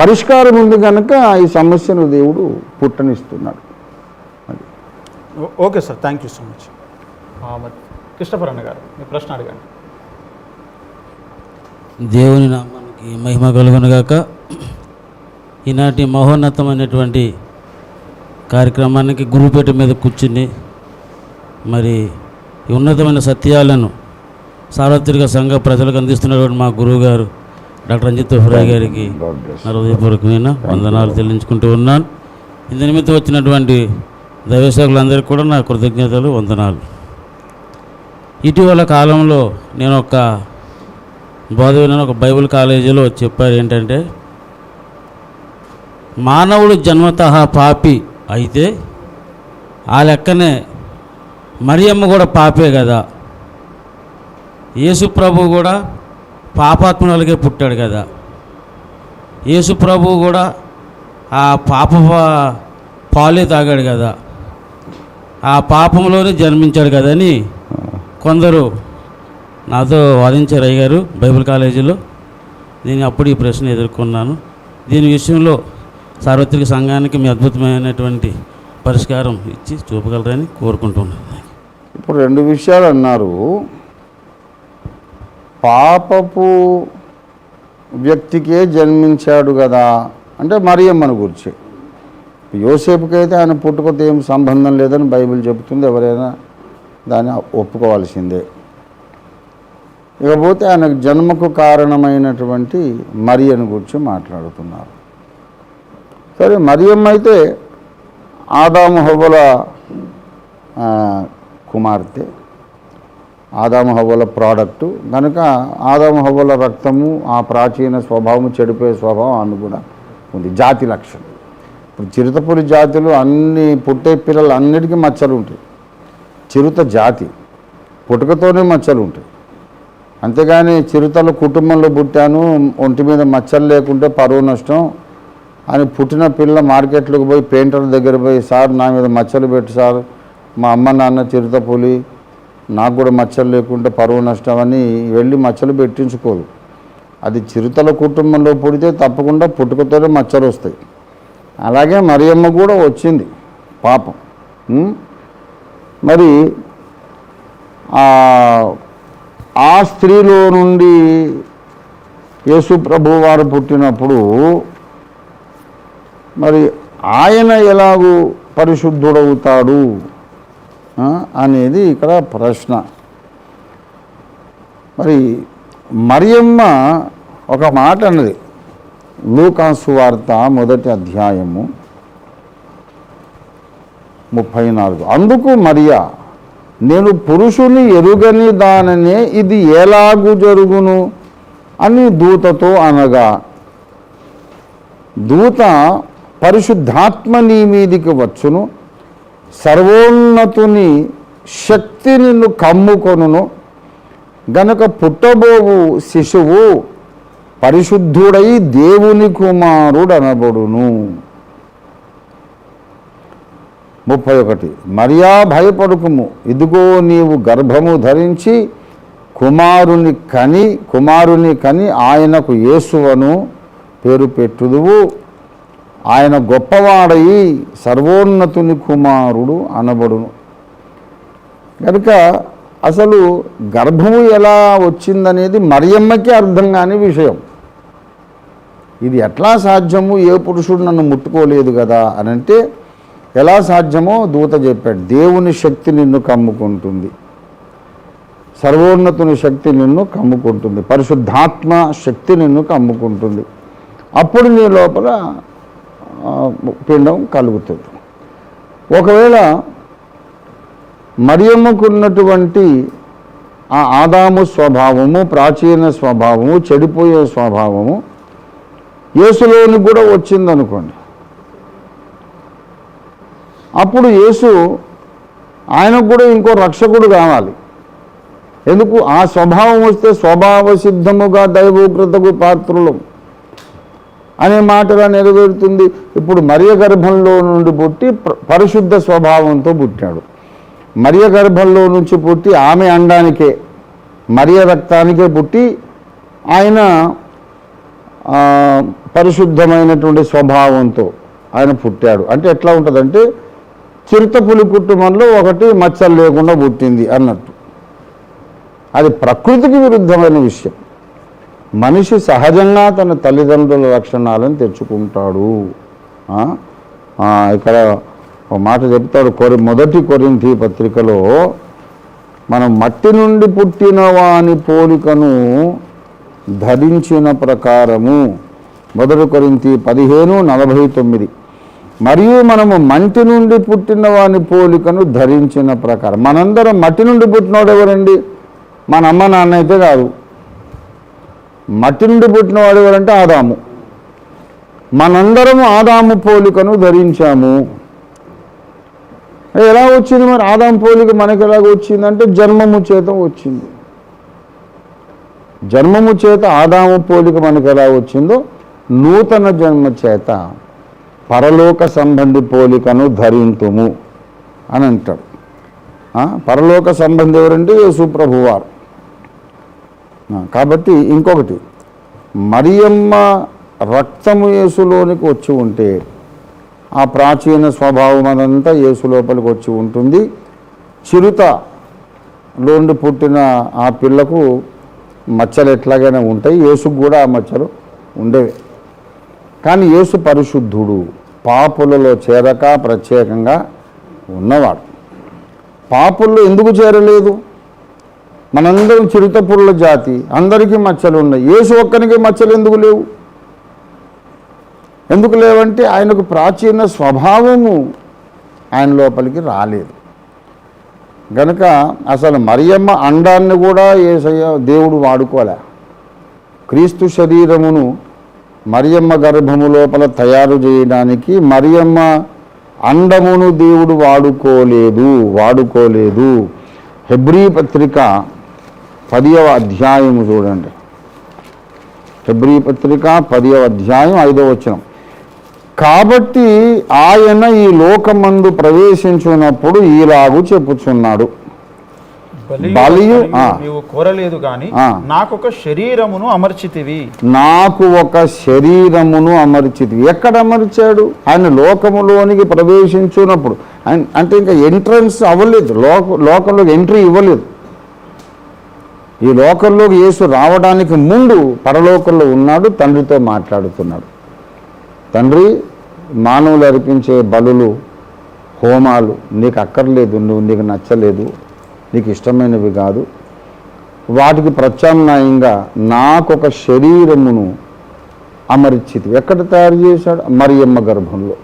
పరిష్కారం ఉంది కనుక ఈ సమస్యను దేవుడు పుట్టనిస్తున్నాడు. ఓ- okay sir thank you so much. కృష్ణపర్ అన్న గారు మీ ప్రశ్న అడగండి. దేవుని నామానికి మహిమ కలుగునుగాక ఈనాటి మహోన్నతమైనటువంటి కార్యక్రమానికి గురుపేట మీద కూర్చుని మరి ఉన్నతమైన సత్యాలను సార్వత్రిక సంఘ ప్రజలకు అందిస్తున్నటువంటి మా గురువు గారు డాక్టర్ రంజిత్ ఫురాయ్ గారికి. నా హృదయపూర్వకమైన వందనాలు చెల్లించుకుంటూ ఉన్నాను. ఇందు నిమిత్తం వచ్చినటువంటి దైవసేవకులందరికీ కూడా నా కృతజ్ఞతలు వందనాలు. ఇటీవల కాలంలో నేను ఒక బోధ విన్నాను ఒక బైబిల్ కాలేజీలో చెప్పారు ఏంటంటే మానవుడు జన్మతః పాపి అయితే ఆ లెక్కనే మరియమ్మ కూడా పాపే కదా. యేసు ప్రభు కూడా పాపాత్మలకే పుట్టాడు కదా. యేసు ప్రభు కూడా ఆ పాప పాలే తాగాడు కదా. ఆ పాపంలోనే జన్మించాడు కదని కొందరు నాతో వాదించారు అయ్యారు బైబిల్ కాలేజీలో. నేను అప్పుడు ఈ ప్రశ్న ఎదుర్కొన్నాను. దీని విషయంలో సార్వత్రిక సంఘానికి మీ అద్భుతమైనటువంటి పరిష్కారం ఇచ్చి చూపగలరని కోరుకుంటున్నాను. ఇప్పుడు రెండు విషయాలు అన్నారు. పాపపు వ్యక్తికే జన్మించాడు కదా అంటే మరియమ్మను గురించి. యోసేపుకైతే ఆయన పుట్టుకతో ఏం సంబంధం లేదని బైబిల్ చెబుతుంది ఎవరైనా దాన్ని ఒప్పుకోవాల్సిందే. ఇకపోతే ఆయన జన్మకు కారణమైనటువంటి మరియను గురించి మాట్లాడుతున్నారు. సరే మరియమ్మ అయితే ఆదాము హోబల కుమార్తె. ఆదాము హవ్వల ప్రోడక్టు. కనుక ఆదాము హవ్వల రక్తము ఆ ప్రాచీన స్వభావము చెడిపోయే స్వభావం అని కూడా ఉంది. జాతి లక్షణం. ఇప్పుడు చిరుతపులి జాతులు అన్ని పుట్టే పిల్లలు అన్నిటికీ మచ్చలు ఉంటాయి. చిరుత జాతి పుట్టుకతోనే మచ్చలు ఉంటాయి. అంతేగాని చిరుతల కుటుంబంలో పుట్టాను ఒంటి మీద మచ్చలు లేకుంటే పరువు నష్టం అని పుట్టిన పిల్ల మార్కెట్లోకి పోయి పెయింటర్ దగ్గర పోయి సార్ నా మీద మచ్చలు పెట్టు సార్. మా అమ్మ నాన్న చిరుత పులి నాకు కూడా మచ్చలు లేకుంటే పరువు నష్టం అని వెళ్ళి మచ్చలు పెట్టించుకోదు అది చిరుతల కుటుంబంలో పుడితే తప్పకుండా పుట్టుకతోనే మచ్చలు వస్తాయి. అలాగే మరియమ్మ కూడా వచ్చింది పాపం. మరి ఆ స్త్రీలో నుండి యేసు ప్రభు వారు పుట్టినప్పుడు మరి ఆయన ఎలాగూ పరిశుద్ధుడవుతాడు? అనేది ఇక్కడ ప్రశ్న. మరి మరియమ్మ ఒక మాట అన్నది. లూకాసు వార్త మొదటి అధ్యాయము ముప్పై నాలుగు. అందుకు మరియా నేను పురుషుని ఎరుగని దాననే ఇది ఎలాగు జరుగును అని దూతతో అనగా దూత పరిశుద్ధాత్మ నీ మీదికి వచ్చును సర్వోన్నతుని శక్తి నిన్ను కమ్ముకొనును. గనక పుట్టబోవు శిశువు పరిశుద్ధుడై దేవుని కుమారుడు అనబడును ముప్పై ఒకటి. మరియా భయపడుకుము. ఇదిగో నీవు గర్భము ధరించి కుమారుని కని కుమారుని కని ఆయనకు యేసువను పేరు పెట్టుదువు. ఆయన గొప్పవాడయి సర్వోన్నతుని కుమారుడు అనబడును. కనుక అసలు గర్భము ఎలా వచ్చిందనేది మరియమ్మకి అర్థం కాని విషయం. ఇది ఎట్లా సాధ్యము? ఏ పురుషుడు నన్ను ముట్టుకోలేదు కదా అని అంటే ఎలా సాధ్యమో దూత చెప్పాడు దేవుని శక్తి నిన్ను కమ్ముకుంటుంది. సర్వోన్నతుని శక్తి నిన్ను కమ్ముకుంటుంది. పరిశుద్ధాత్మ శక్తి నిన్ను కమ్ముకుంటుంది. అప్పుడు నీ లోపల పిండం కలుగుతుంది. ఒకవేళ మరియమ్మకున్నటువంటి ఆ ఆదాము స్వభావము ప్రాచీన స్వభావము చెడిపోయే స్వభావము యేసులోని కూడా వచ్చిందనుకోండి. అప్పుడు యేసు ఆయనకు కూడా ఇంకో రక్షకుడు కావాలి. ఎందుకు? ఆ స్వభావం వస్తే స్వభావ సిద్ధముగా దైవోగ్రతకు పాత్రులం. అనే మాటగా నెరవేరుతుంది. ఇప్పుడు మరియ గర్భంలో నుండి పుట్టి పరిశుద్ధ స్వభావంతో పుట్టాడు. మరియ గర్భంలో నుంచి పుట్టి ఆమె అండానికే మరియ రక్తానికే పుట్టి ఆయన పరిశుద్ధమైనటువంటి స్వభావంతో ఆయన పుట్టాడు. అంటే ఎట్లా ఉంటుందంటే చిరుతపులి కుటుంబంలో ఒకటి మచ్చలు లేకుండా పుట్టింది అన్నట్టు. అది ప్రకృతికి విరుద్ధమైన విషయం. మనిషి సహజంగా తన తల్లిదండ్రుల లక్షణాలను తెచ్చుకుంటాడు. ఇక్కడ ఒక మాట చెప్తాడు కొరి మొదటి కొరింథీ పత్రికలో మనం మట్టి నుండి పుట్టిన వాని పోలికను ధరించిన ప్రకారము. మొదటి కొరింతి పదిహేను నలభై తొమ్మిది. మరియు మనము మంటి నుండి పుట్టిన వాని పోలికను ధరించిన ప్రకారం. మనందరం మట్టి నుండి పుట్టినవాడు ఎవరండి? మన అమ్మ నాన్న అయితే కాదు. మట్టి నుండి పుట్టినవాడు ఎవరంటే ఆదాము. మనందరము ఆదాము పోలికను ధరించాము. ఎలా వచ్చింది మరి? ఆదాము పోలిక మనకి ఎలాగ వచ్చిందంటే జన్మము చేత వచ్చింది. జన్మము చేత ఆదాము పోలిక మనకు ఎలా వచ్చిందో? నూతన జన్మ చేత పరలోక సంబంధి పోలికను ధరింతుము అని అంటాడు పరలోక సంబంధి ఎవరంటే యేసుప్రభువారు. కాబట్టి ఇంకొకటి మరియమ్మ రక్తము యేసులోనికి వచ్చి ఉంటే ఆ ప్రాచీన స్వభావం అదంతా యేసు లోపలికి వచ్చి ఉంటుంది. చిరుత లోండి పుట్టిన ఆ పిల్లకు మచ్చలు ఎట్లాగైనా ఉంటాయి. యేసుకు కూడా ఆ మచ్చలు ఉండేవి. కానీ యేసు పరిశుద్ధుడు పాపులలో చేరక ప్రత్యేకంగా ఉన్నవాడు. పాపుల్లో ఎందుకు చేరలేదు? మనందరం చిరుతపురుల జాతి అందరికీ మచ్చలు ఉన్నాయి. యేసు ఒక్కనికి మచ్చలు ఎందుకు లేవు? ఎందుకు లేవంటే ఆయనకు ప్రాచీన స్వభావము ఆయన లోపలికి రాలేదు. గనక అసలు మరియమ్మ అండాన్ని కూడా ఏసయ్య దేవుడు వాడుకోలే. క్రీస్తు శరీరమును మరియమ్మ గర్భము లోపల తయారు చేయడానికి మరియమ్మ అండమును దేవుడు వాడుకోలేదు వాడుకోలేదు. హెబ్రీ పత్రిక పదియవ అధ్యాయము చూడండి. హెబ్రీ పత్రిక పదియవ అధ్యాయం ఐదవ వచనం. కాబట్టి ఆయన ఈ లోకమందు ప్రవేశించున్నప్పుడు ఈలాగు చెప్పుచున్నాడు. బలియు. నీవు కోరలేదు గాని ఆ. నాకొక శరీరమును అమర్చితివి. నాకు ఒక శరీరమును అమర్చితి ఎక్కడ అమర్చాడు? ఆయన లోకములోనికి ప్రవేశించున్నప్పుడు అంటే ఇంకా ఎంట్రన్స్ అవ్వలేదు. లోక లోకంలోకి ఎంట్రీ ఇవ్వలేదు. ఈ లోకంలోకి యేసు రావడానికి ముందు పరలోకంలో ఉన్నాడు తండ్రితో మాట్లాడుతున్నాడు. తండ్రి మానవులు అర్పించే బలులు హోమాలు నీకు అక్కర్లేదు నువ్వు నీకు నచ్చలేదు నీకు ఇష్టమైనవి కాదు. వాటికి ప్రత్యామ్నాయంగా నాకొక శరీరమును అమర్చితి ఎక్కడ తయారు చేశాడు? మరియమ్మ గర్భంలో.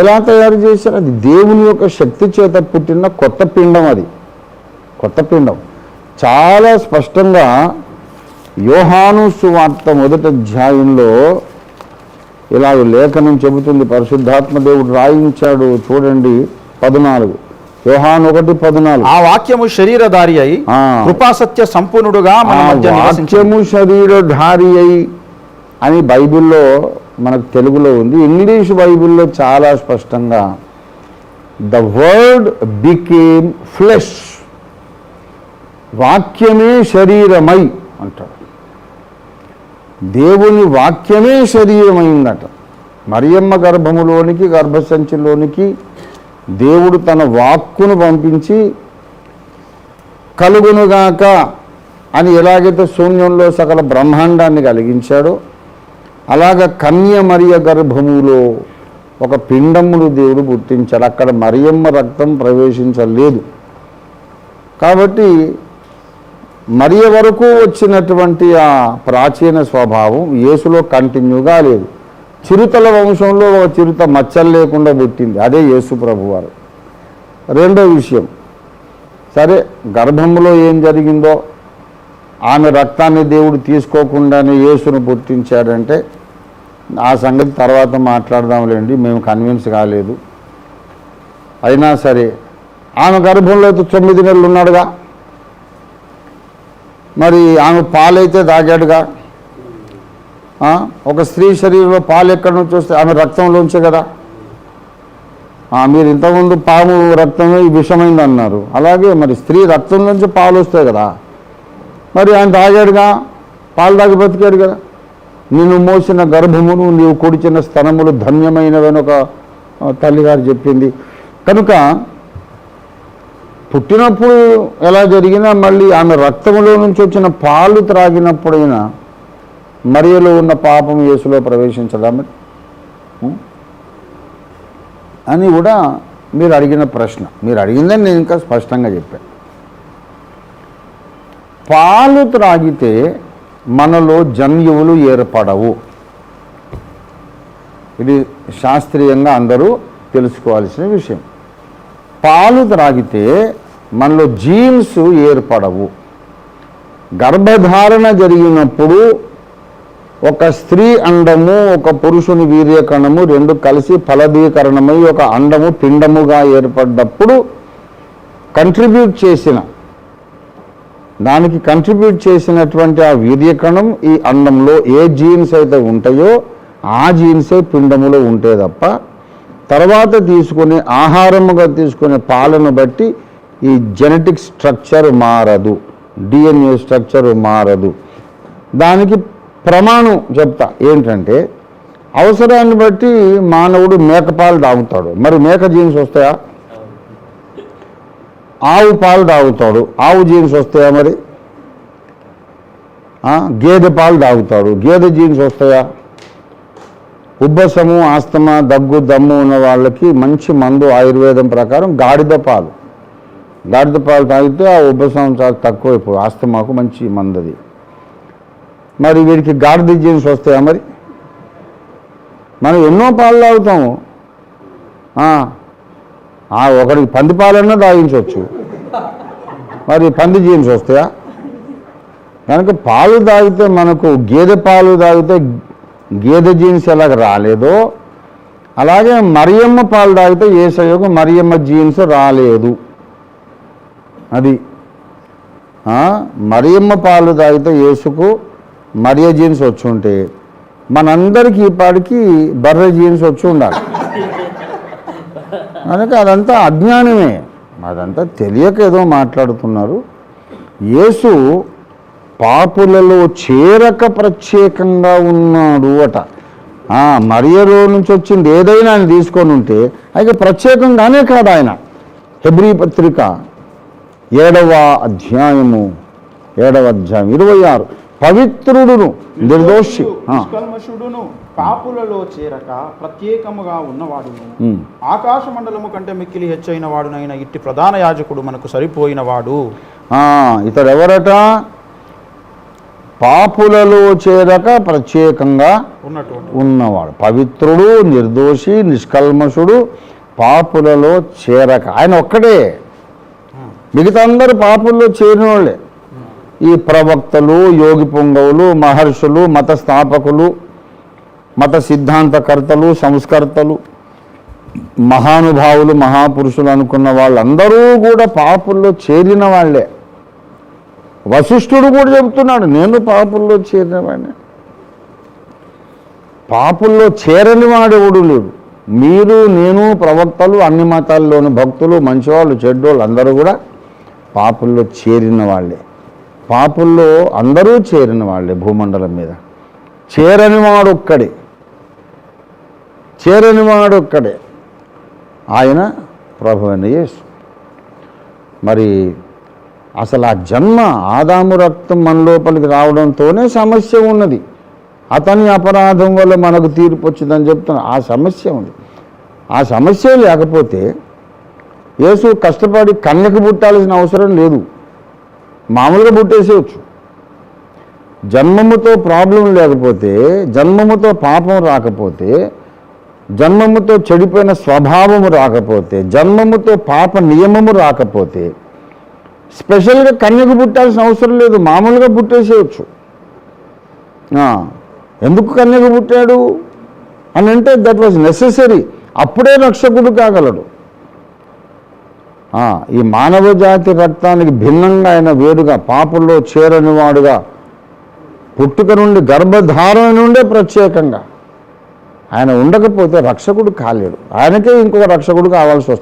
ఎలా తయారు చేశాడు? అది దేవుని యొక్క శక్తి చేత పుట్టిన కొత్త పిండం అది. కొత్త పిండం. చాలా స్పష్టంగా యోహాను సువార్త మొదటి అధ్యాయంలో ఇలా లేఖనం చెబుతుంది. పరిశుద్ధాత్మ దేవుడు రాయించాడు. చూడండి పద్నాలుగు. యోహాను ఒకటి పద్నాలుగు. ఆ వాక్యము శరీరధారి అయి. కృపాసత్య సంపూర్ణుడుగా. వాక్యము శరీరధారి అయి అని బైబిల్లో మనకు తెలుగులో ఉంది. ఇంగ్లీష్ బైబిల్లో చాలా స్పష్టంగా ద వర్డ్ బికేమ్ ఫ్లెష్. వాక్యమే శరీరమై అంటాడు. దేవుని వాక్యమే శరీరమైందట. మరియమ్మ గర్భములోనికి గర్భసంచిలోనికి దేవుడు తన వాక్కును పంపించి కలుగునుగాక అని ఎలాగైతే శూన్యంలో సకల బ్రహ్మాండాన్ని కలిగించాడో అలాగ కన్య మరియ గర్భములో ఒక పిండమును దేవుడు గుర్తించాడు. అక్కడ మరియమ్మ రక్తం ప్రవేశించలేదు. కాబట్టి మరియ వరకు వచ్చినటువంటి ఆ ప్రాచీన స్వభావం యేసులో కంటిన్యూగా లేదు. చిరుతల వంశంలో ఒక చిరుత మచ్చలు లేకుండా పుట్టింది. అదే యేసు ప్రభువారు. రెండో విషయం. సరే గర్భంలో ఏం జరిగిందో? ఆమె రక్తాన్ని దేవుడు తీసుకోకుండానే యేసును పుట్టించాడంటే ఆ సంగతి తర్వాత మాట్లాడదాంలేండి మేము కన్విన్స్ కాలేదు. అయినా సరే ఆమె గర్భంలో అయితే తొమ్మిది నెలలు ఉన్నాడుగా మరి ఆమె పాలైతే తాగాడుగా. ఒక స్త్రీ శరీరంలో పాలు ఎక్కడి నుంచి వస్తే ఆమె రక్తంలోంచే కదా. మీరు ఇంతకుముందు పాము రక్తమే విషమైంది అన్నారు అలాగే మరి స్త్రీ రక్తం నుంచి పాలు వస్తాయి కదా. మరి ఆయన తాగాడుగా? పాలు తాగి బతికాడు కదా. నిన్ను మోసిన గర్భమును నీవు కుడిచిన స్తనములు ధన్యమైనవని ఒక తల్లిగారు చెప్పింది. కనుక పుట్టినప్పుడు ఎలా జరిగినా మళ్ళీ ఆమె రక్తములో నుంచి వచ్చిన పాలు త్రాగినప్పుడైనా మరియలో ఉన్న పాపం యేసులో ప్రవేశించదా అని కూడా మీరు అడిగిన ప్రశ్న. మీరు అడిగిందని నేను ఇంకా స్పష్టంగా చెప్పాను పాలు త్రాగితే మనలో జన్యువులు ఏర్పడవు. ఇది శాస్త్రీయంగా అందరూ తెలుసుకోవాల్సిన విషయం. పాలు త్రాగితే మనలో జీన్స్ ఏర్పడవు. గర్భధారణ జరిగినప్పుడు ఒక స్త్రీ అండము ఒక పురుషుని వీర్యకణము రెండు కలిసి ఫలదీకరణమై ఒక అండము పిండముగా ఏర్పడ్డప్పుడు కంట్రిబ్యూట్ చేసిన దానికి కంట్రిబ్యూట్ చేసినటువంటి ఆ వీర్యకణం ఈ అండంలో ఏ జీన్స్ అయితే ఉంటాయో ఆ జీన్సే పిండములో ఉంటే తప్ప తర్వాత తీసుకునే ఆహారముగా తీసుకునే పాలను బట్టి ఈ జెనెటిక్ స్ట్రక్చర్ మారదు. డిఎన్ఏ స్ట్రక్చర్ మారదు. దానికి ప్రమాణం చెప్తా. ఏంటంటే అవసరాన్ని బట్టి మానవుడు మేకపాలు తాగుతాడు మరి మేక జీన్స్ వస్తాయా? ఆవు పాలు తాగుతాడు ఆవు జీన్స్ వస్తాయా మరి? గేదె పాలు తాగుతాడు గేదె జీన్స్ వస్తాయా? ఉబ్బసము ఆస్తమా దగ్గు దమ్ము ఉన్న వాళ్ళకి మంచి మందు ఆయుర్వేదం ప్రకారం గాడిద పాలు. గాడిద పాలు తాగితే ఆ ఉబ్బసం చాలా తక్కువైపోయి ఆస్తమాకు మంచి మందు అది మరి వీడికి గాడిద జీన్స్ వస్తాయా మరి? మనం ఎన్నో పాలు తాగుతాము. ఒకరికి పంది పాలన్నా తాగించవచ్చు. మరి పంది జీన్స్ వస్తాయా? కనుక పాలు తాగితే మనకు గేదె పాలు తాగితే గేదె జీన్స్ ఎలాగ రాలేదో అలాగే మరియమ్మ పాలు తాగితే ఏసయ్యకు మరియమ్మ జీన్స్ రాలేదు. అది. మరియమ్మ పాలు తాగితే యేసుకు మరియ జీన్స్ వచ్చి ఉంటే మనందరికీ ఈ పాటికి బర్రె జీన్స్ వచ్చి ఉండాలి. కనుక అదంతా అజ్ఞానమే. అదంతా తెలియక ఏదో మాట్లాడుతున్నారు. యేసు పాపులలో చేరక ప్రత్యేకంగా ఉన్నాడు అట. ఆ, మరియలో నుంచి వచ్చింది ఏదైనా ఆయన తీసుకొని ఉంటే అయితే ప్రత్యేకంగానే కాదు ఆయన. హెబ్రీ పత్రిక ఏడవ అధ్యాయము ఏడవ అధ్యాయం ఇరవై ఆరు. పవిత్రుడును నిర్దోషి పాపులలో చేరక ప్రత్యేకముగా ఉన్నవాడును. ఉమ్. ఆకాశ మండలము కంటే మిక్కిలి హెచ్చైన వాడునైన ఇట్టి ప్రధాన యాజకుడు మనకు సరిపోయిన వాడు ఆ, ఇతడు ఎవరట పాపులలో చేరక ప్రత్యేకంగా ఉన్నటువంటి ఉన్నవాడు. పవిత్రుడు నిర్దోషి నిష్కల్మషుడు పాపులలో చేరక. ఆయన ఒక్కడే. మిగతా అందరు పాపుల్లో చేరిన వాళ్ళే ఈ ప్రవక్తలు యోగి పొంగవులు మహర్షులు మత స్థాపకులు మత సిద్ధాంతకర్తలు సంస్కర్తలు మహానుభావులు మహాపురుషులు అనుకున్న వాళ్ళందరూ కూడా పాపుల్లో చేరిన వాళ్ళే. వశిష్ఠుడు కూడా చెబుతున్నాడు నేను పాపుల్లో చేరినవాడిని. పాపుల్లో చేరని వాడెవడు లేడు. మీరు నేను ప్రవక్తలు అన్ని మతాల్లోని భక్తులు మంచివాళ్ళు చెడ్డోళ్ళు అందరూ కూడా పాపుల్లో చేరిన వాళ్ళే. పాపుల్లో అందరూ చేరిన వాళ్ళే భూమండలం మీద. చేరని వాడొక్కడే చేరని వాడొక్కడే ఆయన ప్రభు అయిన మరి అసలు ఆ జన్మ ఆదాము రక్తం మన లోపలికి రావడంతోనే సమస్య ఉన్నది. అతని అపరాధం వల్ల మనకు తీర్పు వచ్చిందని చెప్తున్నా. ఆ సమస్య ఉంది. ఆ సమస్య లేకపోతే యేసు కష్టపడి కన్యకు పుట్టాల్సిన అవసరం లేదు. మామూలుగా పుట్టేసేయచ్చు. జన్మముతో ప్రాబ్లం లేకపోతే జన్మముతో పాపం రాకపోతే జన్మముతో చెడిపోయిన స్వభావము రాకపోతే జన్మముతో పాప నియమము రాకపోతే స్పెషల్గా కన్యకు పుట్టాల్సిన అవసరం లేదు. మామూలుగా పుట్టేసేయచ్చు. ఆ, ఎందుకు కన్యకు పుట్టాడు? అని అంటే దట్ వాజ్ నెససరీ అప్పుడే రక్షకుడు కాగలడు. ఆ, ఈ మానవ జాతి రక్తానికి భిన్నంగా ఆయన వేరుగా పాపుల్లో చేరని వాడుగా పుట్టుక నుండి గర్భధారణ నుండే ప్రత్యేకంగా. ఆయన ఉండకపోతే రక్షకుడు కాలేడు. ఆయనకే ఇంకొక రక్షకుడు కావాల్సి వస్తుంది.